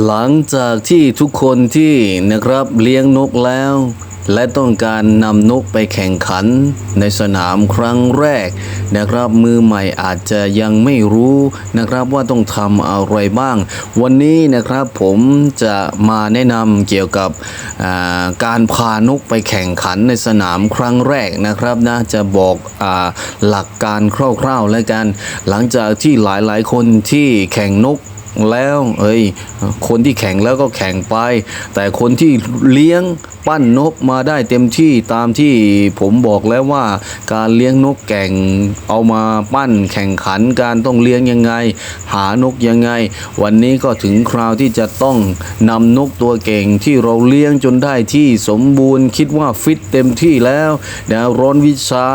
หลังจากที่ทุกคนที่นะครับเลี้ยงนกแล้ว และต้องการนำนกไปแข่งขัน ในสนามครั้งแรก นะครับมือใหม่อาจจะยังไม่รู้นะครับว่าต้องทำอะไรบ้าง วันนี้นะครับผมจะมาแนะนำเกี่ยวกับาการพานกไปแข่งขันในสนามครั้งแรกนะครับนะจะบอกอหลักการคร่าวๆ แล้วกัน หลังจากที่หลายๆคนที่แข่งนก แล้วเอ้ยคนที่แข่งแล้วก็แข่งไป แต่คนที่เลี้ยงปั้นนกมาได้เต็มที่ตามที่ผมบอกแล้วว่า การเลี้ยงนกแก่งเอามาปั้นแข่งขันการต้องเลี้ยงยังไง หานกยังไง วันนี้ก็ถึงคราวที่จะต้องนำนกตัวเก่งที่เราเลี้ยงจนได้ที่สมบูรณ์คิดว่าฟิตเต็มที่แล้วนะร้อนวิชา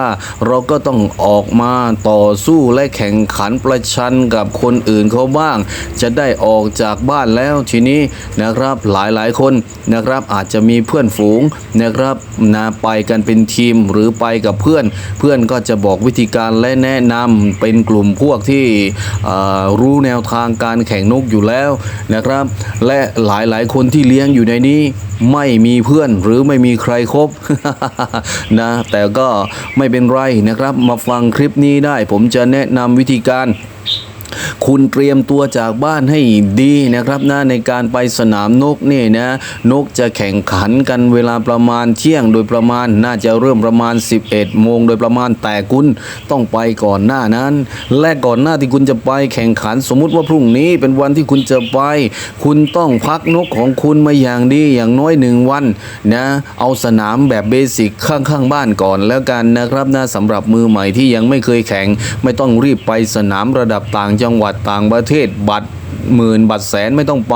เราก็ต้องออกมาต่อสู้และแข่งขันประชันกับคนอื่นเขาบ้างจะะได้ออกจากบ้านแล้วทีนี้นะครับหลายหลายคนนะครับอาจจะมีเพื่อนฝูงนะครับนะไปกันเป็นทีมหรือไปกับเพื่อน เพื่อนก็จะบอกวิธีการและแนะนำเป็นกลุ่มพวกที่รู้แนวทางการแข่งนกอยู่แล้วนะครับ และหลายหลายคนที่เลี้ยงอยู่ในนี้ไม่มีเพื่อนหรือไม่มีใครครบนะแต่ก็ไม่เป็นไรนะครับ มาฟังคลิปนี้ได้ ผมจะแนะนำวิธีการ คุณเตรียมตัวจากบ้านให้ดีนะครับนะในการไปสนามนกนี่นะนกจะแข่งขันกันเวลาประมาณเที่ยงโดยประมาณน่าจะเริ่มประมาณ 11 โมงโดยประมาณแต่คุณต้องไปก่อนหน้านั้น และก่อนหน้าที่คุณจะไปแข่งขันสมมุติว่าพรุ่งนี้เป็นวันที่คุณจะไป คุณต้องพักนกของคุณมาอย่างดีอย่างน้อยหนึ่งวันนะเอาสนามแบบเบสิกข้างๆบ้านก่อนแล้วกันนะครับนะสำหรับมือใหม่ที่ยังไม่เคยแข่งไม่ต้องรีบไปสนามระดับต่างจังังหวัดต่างประเทศบัตร หมื่นบัตรแสนไม่ต้องไป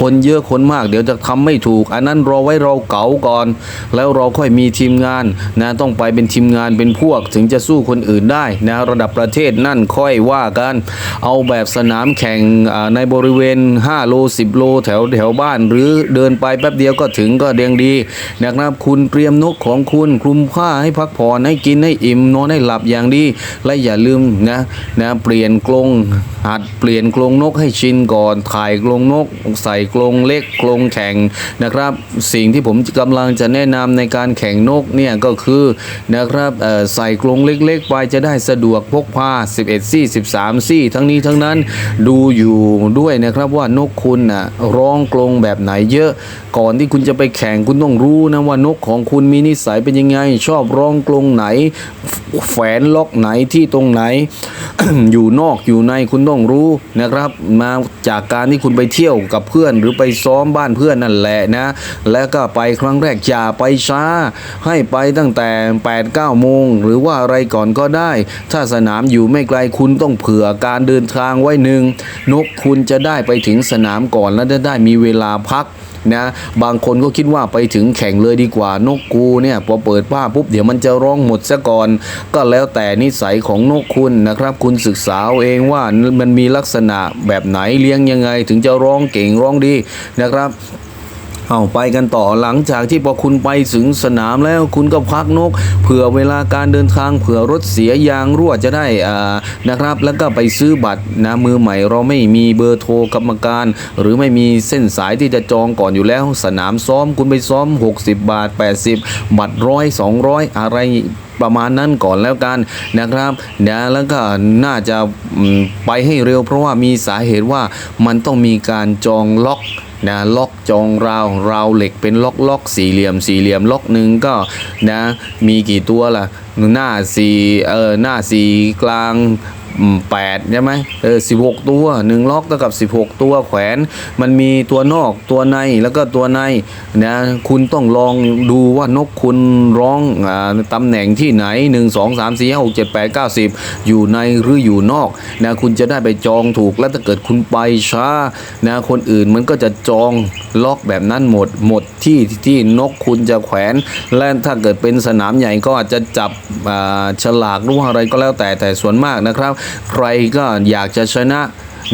คนเยอะคนมากเดี๋ยวจะทำไม่ถูก อันนั้นรอไว้เราเก๋าก่อน แล้วเราค่อยมีทีมงานนะต้องไปเป็นทีมงานเป็นพวกถึงจะสู้คนอื่นได้นะระดับประเทศนั่นค่อยว่ากัน เอาแบบสนามแข่งในบริเวณ 5 โล 10 โลแถวแถวบ้าน หรือเดินไปแป๊บเดียวก็ถึงก็เดียงดีนะครับคุณเตรียมนกของคุณคลุมผ้าให้พักผ่อนให้กินให้อิ่มนอนให้หลับอย่างดี และอย่าลืมนะนะเปลี่ยนกรงหัดเปลี่ยนกรงนกให้ชินก่อนถ่ายกรงนก ใส่กรงเล็กกรงแข่งนะครับ สิ่งที่ผมกำลังจะแนะนำในการแข่งนกเนี่ยก็คือนะครับใส่กรงเล็กๆ ไปจะได้สะดวกพกพา 11 ซี่ 13 ซี่ ทั้งนี้ทั้งนั้นดูอยู่ด้วยนะครับว่านกคุณน่ะร้องกรงแบบไหนเยอะ ก่อนที่คุณจะไปแข่งคุณต้องรู้นะว่านกของคุณมีนิสัยเป็นยังไง ชอบร้องกรงไหน แฝนล็อกไหนที่ตรงไหน อยู่นอกอยู่ในคุณต้องรู้นะครับ มาจากการที่คุณไปเที่ยวกับเพื่อน หรือไปซ้อมบ้านเพื่อนนั่นแหละนะ แล้วก็ไปครั้งแรกอย่าไปช้า ให้ไปตั้งแต่8 9โมงหรือว่าอะไรก่อนก็ได้ ถ้าสนามอยู่ไม่ไกลคุณต้องเผื่อการเดินทางไว้หนึ่งนกคุณจะได้ไปถึงสนามก่อนแล้วจะได้มีเวลาพัก นะบางคนก็คิดว่าไปถึงแข่งเลยดีกว่านกกูเนี่ยพอเปิดผ้าปุ๊บเดี๋ยวมันจะร้องหมดซะก่อน ก็แล้วแต่นิสัยของนกคุณนะครับ คุณศึกษาเอาเองว่ามันมีลักษณะแบบไหนเลี้ยงยังไงถึงจะร้องเก่งร้องดีนะครับ เอาไปกันต่อหลังจากที่พอคุณไปถึงสนามแล้วคุณก็พักนก เผื่อเวลาการเดินทางเผื่อรถเสียยางรั่วจะได้อ่านะครับ แล้วก็ไปซื้อบัตรนะมือใหม่เราไม่มีเบอร์โทรกรรมการ หรือไม่มีเส้นสายที่จะจองก่อนอยู่แล้ว สนามซ้อมคุณไปซ้อม 60 บาท 80 บัตรร้อย200อะไรประมาณนั้นก่อนแล้วกันนะครับนะแล้วก็น่าจะไปให้เร็วเพราะว่ามีสาเหตุว่ามันต้องมีการจองล็อก นะล็อกจองราวราวเหล็กเป็นล็อกล็อกสี่เหลี่ยมสี่เหลี่ยมล็อกหนึ่งก็นะมีกี่ตัวล่ะหน้าสี่เออหน้าสี่กลาง แปดใช่ไหมเออสิบหกตัวหนึ่งล็อกเท่ากับสิบหกตัวแขวนมันมีตัวนอกตัวในแล้วก็ตัวในนะคุณต้องลองดูว่านกคุณร้องอาตำแหน่งที่ไหน1 2 3 4 5 6 7 8 9 10อยู่ในหรืออยู่นอกนะคุณจะได้ไปจองถูกแล้วถ้าเกิดคุณไปช้านะคนอื่นมันก็จะจองล็อกแบบนั้นหมดหมดที่ที่นกคุณจะแขวน และถ้าเกิดเป็นสนามใหญ่ก็อาจจะจับอ่าฉลากหรือว่าอะไรก็แล้วแต่แต่ส่วนมากนะครับใครก็อยากจะชนะ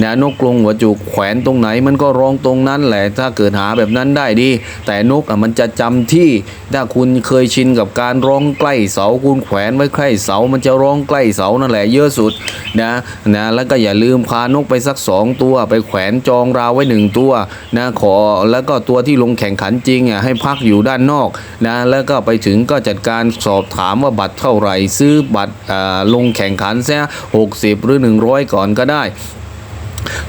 นะนกกรงหัวจุกแขวนตรงไหนมันก็ร้องตรงนั้นแหละ ถ้าเกิดหาแบบนั้นได้ดี แต่นกอะมันจะจำที่ถ้าคุณเคยชินกับการร้องใกล้เสาคุณแขวนไว้ใกล้เสามันจะร้องใกล้เสานั่นแหละเยอะสุดนะนะแล้วก็อย่าลืมพานกไปสักสองตัว ไปแขวนจองราวไว้หนึ่งตัวนะขอแล้วก็ตัวที่ลงแข่งขันจริงอะให้พักอยู่ด้านนอกนะแล้วก็ไปถึงก็จัดการสอบถามว่าบัตรเท่าไหร่ ซื้อบัตรอ่าลงแข่งขันซะ60 หรือ 100 ก่อนก็ได้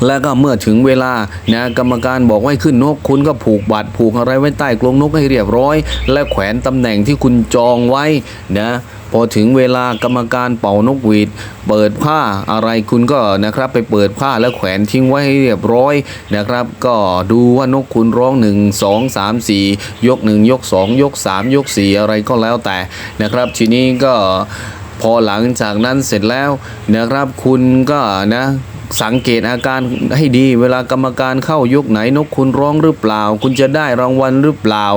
แล้วก็เมื่อถึงเวลานะกรรมการบอกว่าให้ขึ้นนกคุณก็ผูกบัตรผูกอะไรไว้ใต้กรงนกให้เรียบร้อย และแขวนตำแหน่งที่คุณจองไว้นะพอถึงเวลากรรมการเป่านกหวีด เปิดผ้าอะไรคุณก็นะครับ ไปเปิดผ้าแล้วแขวนทิ้งไว้ให้เรียบร้อยนะครับ ก็ดูว่านกคุณร้อง 1 2 3 4 ยก 1 ยก 2 ยก 3 ยก 4 อะไรก็แล้วแต่นะครับ ทีนี้ก็พอหลังจากนั้นเสร็จแล้วนะครับคุณก็นะ สังเกตอาการให้ดี เวลากรรมการเข้ายกไหนนกคุณร้องหรือเปล่า คุณจะได้รางวัลหรือเปล่า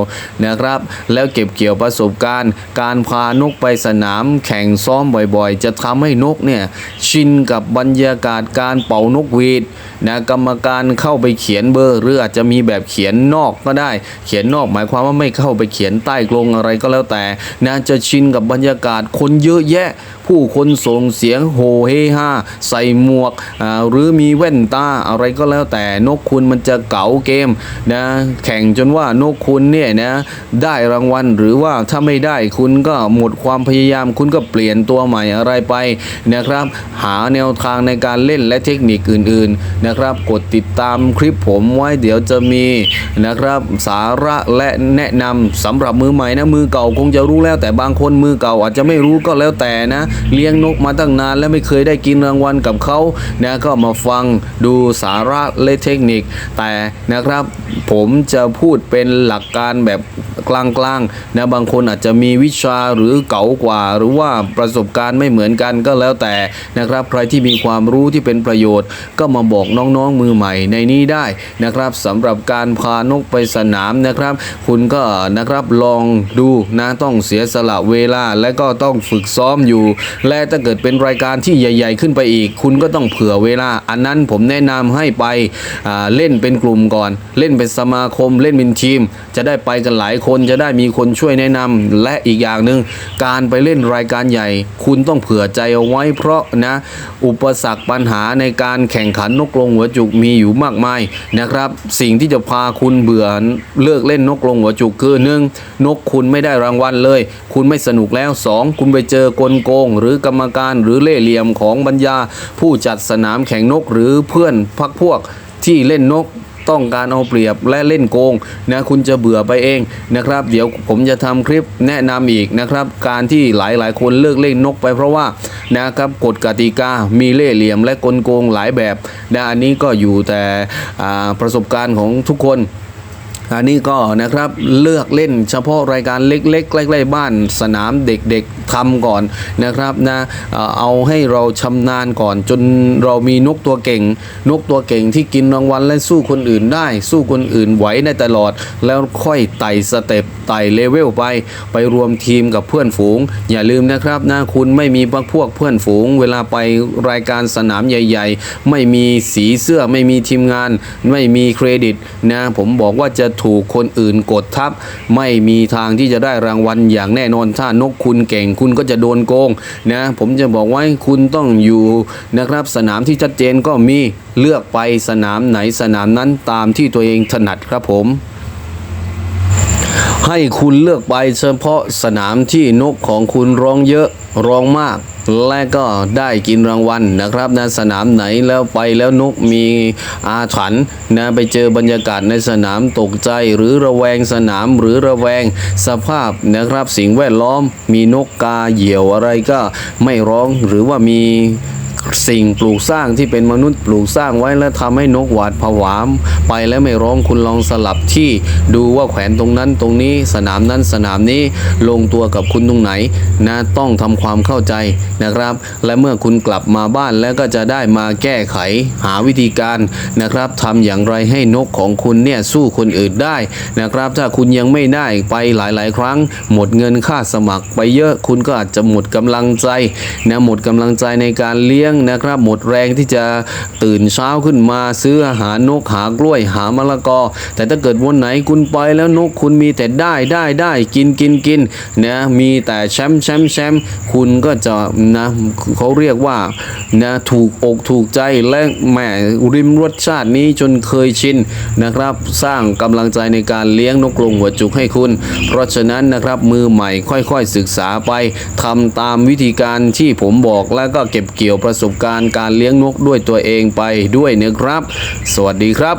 นะครับ แล้วเก็บเกี่ยวประสบการณ์ การพานกไปสนามแข่งซ้อมบ่อยๆ จะทำให้นกเนี่ยชินกับบรรยากาศการเป่านกหวีดนะกรรมการเข้าไปเขียนเบอร์หรืออาจจะมีแบบเขียนนอกก็ได้ เขียนนอกหมายความว่าไม่เข้าไปเขียนใต้กรงอะไรก็แล้วแต่นะจะชินกับบรรยากาศคนเยอะแยะ ผู้คนส่งเสียงโหเฮฮาใส่หมวกหรือมีแว่นตาอะไรก็แล้วแต่นกคุณมันจะเก๋าเกมนะแข่งจนว่านกคุณเนี่ยนะได้รางวัลหรือว่าถ้าไม่ได้คุณก็หมดความพยายามคุณก็เปลี่ยนตัวใหม่อะไรไปนะครับ หาแนวทางในการเล่นและเทคนิคอื่นๆนะครับกดติดตามคลิปผมไว้เดี๋ยวจะมีนะครับสาระและแนะนำสำหรับมือใหม่นะมือเก่าคงจะรู้แล้วแต่บางคนมือเก่าอาจจะไม่รู้ก็แล้วแต่นะเลี้ยงนกมาตั้งนานและไม่เคยได้กินรางวัลกับเขานะก็มาฟังดูสาระและเทคนิค แต่นะครับผมจะพูดเป็นหลักการแบบกลางๆนะบางคนอาจจะมีวิชาหรือเก๋ากว่า หรือว่าประสบการณ์ไม่เหมือนกันก็แล้วแต่นะครับ ใครที่มีความรู้ที่เป็นประโยชน์ ก็มาบอกน้องๆมือใหม่ในนี้ได้นะครับสำหรับการพานกไปสนามนะครับ คุณก็นะครับลองดูนะต้องเสียสละเวลาและก็ต้องฝึกซ้อมอยู่และถ้าเกิดเป็นรายการที่ใหญ่ ๆ ขึ้นไปอีก คุณก็ต้องเผื่อเวลา อันนั้นผมแนะนำให้ไปเล่นเป็นกลุ่มก่อน เล่นเป็นสมาคม เล่นเป็นทีม จะได้ไปกันหลายคนจะได้มีคนช่วยแนะนำและอีกอย่างหนึ่งการไปเล่นรายการใหญ่ คุณต้องเผื่อใจเอาไว้เพราะนะอุปสรรคปัญหาในการแข่งขันนกกรงหัวจุกมีอยู่มากมายนะครับ สิ่งที่จะพาคุณเบื่อเลิกเล่นนกกรงหัวจุกคือหนึ่งนกคุณไม่ได้รางวัลเลย คุณไม่สนุกแล้วสองคุณไปเจอกลโกงหรือกรรมการหรือเล่เหลี่ยมของบรรดาผู้จัดสนามแข่งนกหรือเพื่อนพักพวกที่เล่นนกต้องการเอาเปรียบและเล่นโกงนะคุณจะเบื่อไปเองนะครับ เดี๋ยวผมจะทำคลิปแนะนำอีกนะครับ การที่หลายๆ คนเลิกเล่นนกไปเพราะว่านะครับกฎกติกามีเล่ห์เหลี่ยมและกลโกงหลายแบบนะอันนี้ก็อยู่แต่ประสบการณ์ของทุกคน อันนี้ก็นะครับเลือกเล่นเฉพาะรายการเล็กๆใกล้ๆบ้านสนามเด็กๆทำก่อนนะครับนะเอาให้เราชำนาญก่อน จนเรามีนกตัวเก่ง นกตัวเก่งที่กินรางวัลและสู้คนอื่นได้ สู้คนอื่นไหวได้ตลอด แล้วค่อยไต่สเต็ปไต่เลเวลไป ไปรวมทีมกับเพื่อนฝูง อย่าลืมนะครับนะคุณไม่มีพวกพวกเพื่อนฝูง เวลาไปรายการสนามใหญ่ ๆ ไม่มีสีเสื้อไม่มีทีมงาน ไม่มีเครดิตนะผมบอกว่าจะถูกคนอื่นกดทับ ไม่มีทางที่จะได้รางวัลอย่างแน่นอนถ้านกคุณเก่งคุณก็จะโดนโกงนะผมจะบอกว่าคุณต้องอยู่นะครับสนามที่ชัดเจนก็มีเลือกไปสนามไหนสนามนั้นตามที่ตัวเองถนัดครับผมให้คุณเลือกไปเฉพาะสนามที่นกของคุณร้องเยอะร้องมาก และก็ได้กินรางวัลนะครับนะสนามไหนแล้วไปแล้วนกมีอาถรรพ์นะไปเจอบรรยากาศในสนามตกใจหรือระแวงสนามหรือระแวงสภาพนะครับสิ่งแวดล้อมมีนกกาเหยี่ยวอะไรก็ไม่ร้องหรือว่ามี สิ่งปลูกสร้างที่เป็นมนุษย์ปลูกสร้างไว้แล้วทำให้นกหวาดผวาม ไปแล้วไม่ร้องคุณลองสลับที่ดูว่าแขวนตรงนั้นตรงนี้สนามนั้นสนามนี้ลงตัวกับคุณตรงไหนนะต้องทำความเข้าใจนะครับ และเมื่อคุณกลับมาบ้านแล้วก็จะได้มาแก้ไขหาวิธีการนะครับทำอย่างไรให้นกของคุณเนี่ยสู้คนอื่นได้นะครับ ถ้าคุณยังไม่ได้ไปหลาย ๆ ครั้ง หมดเงินค่าสมัครไปเยอะคุณก็อาจจะหมดกำลังใจนะหมดกำลังใจในการเลี้ยงนะครับ หมดแรงที่จะตื่นเช้าขึ้นมาซื้ออาหารนกหากล้วยหามะละกอ แต่ถ้าเกิดวันไหนคุณไปแล้วนกคุณมีแต่ได้ได้ได้กินกินกินนะมีแต่แชมป์แชมป์แชมป์คุณก็จะนะเขาเรียกว่านะถูกอกถูกใจและแหมริมรสชาตินี้จนเคยชินนะครับ สร้างกำลังใจในการเลี้ยงนกกรงหัวจุกให้คุณ เพราะฉะนั้นนะครับมือใหม่ค่อยๆศึกษาไปทำตามวิธีการที่ผมบอกแล้วก็เก็บเกี่ยวประสสบการณ์การเลี้ยงนกด้วยตัวเองไปด้วยนะครับ สวัสดีครับ